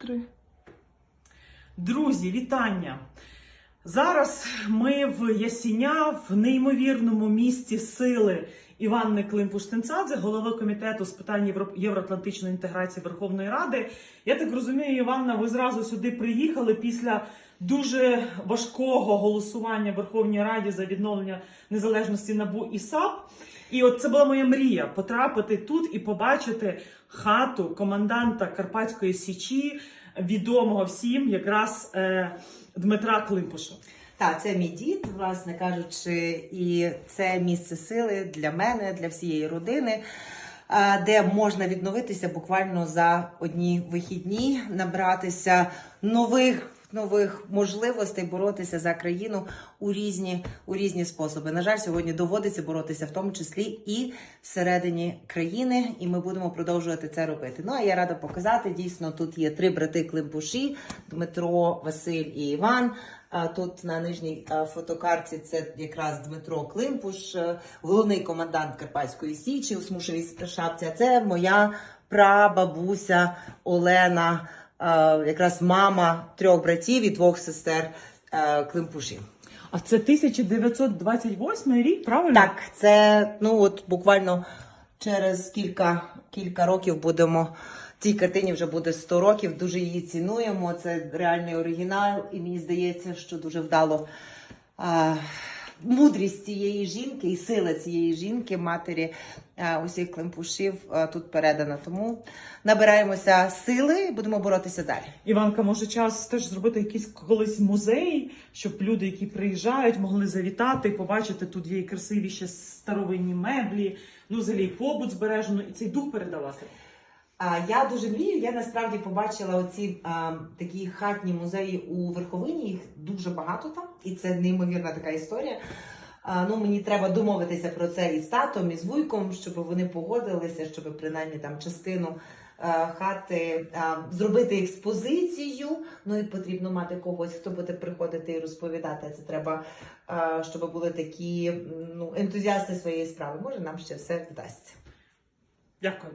Три. Друзі, вітання! Зараз ми в Ясіня, в неймовірному місті сили Іванни Климпуш-Цинцадзе, голови комітету з питань євроатлантичної інтеграції Верховної Ради. Я так розумію, Іванна, ви зразу сюди приїхали після дуже важкого голосування в Верховній Раді за відновлення незалежності НАБУ і САП. І от це була моя мрія потрапити тут і побачити хату команданта Карпатської Січі, відомого всім якраз е, Дмитра Климпуша. Так, це мій дід, власне кажучи, і це місце сили для мене, для всієї родини, де можна відновитися буквально за одні вихідні, набратися нових. Нових можливостей боротися за країну у різні у різні способи. На жаль, сьогодні доводиться боротися в тому числі і всередині країни, і ми будемо продовжувати це робити. Ну а я рада показати. Дійсно, тут є три брати Климпуші: Дмитро, Василь і Іван. А Тут на нижній фотокарті це якраз Дмитро Климпуш, е, головний комендант Карпатської Січі у смушевій шапці. А це моя прабабуся Олена, якраз мама трьох братів і двох сестер е, Климпушів. А це 1928 рік, правильно? Так, це ну от буквально через кілька, кілька років будемо. Цій картині вже буде 100 років. Дуже її цінуємо. Це реальний оригінал, і мені здається, що дуже вдало а, мудрість цієї жінки і сила цієї жінки, матері усіх климпушів тут передана. Тому набираємося сили будемо боротися далі. Іванка, може час теж зробити якийсь колись музей, щоб люди, які приїжджають, могли завітати побачити тут є і красиві ще старовинні меблі, ну взагалі побут збережено, і цей дух передавати. Я дуже мрію. Я насправді побачила оці а, такі хатні музеї у Верховині. Їх дуже багато там, і це неймовірна така історія. А, ну мені треба домовитися про це і з татом, і з вуйком, щоб вони погодилися, щоб принаймні там частину а, хати а, зробити експозицію. Ну і потрібно мати когось, хто буде приходити і розповідати. Це треба, а, щоб були такі ну ентузіасти своєї справи. Може, нам ще все вдасться. Дякую.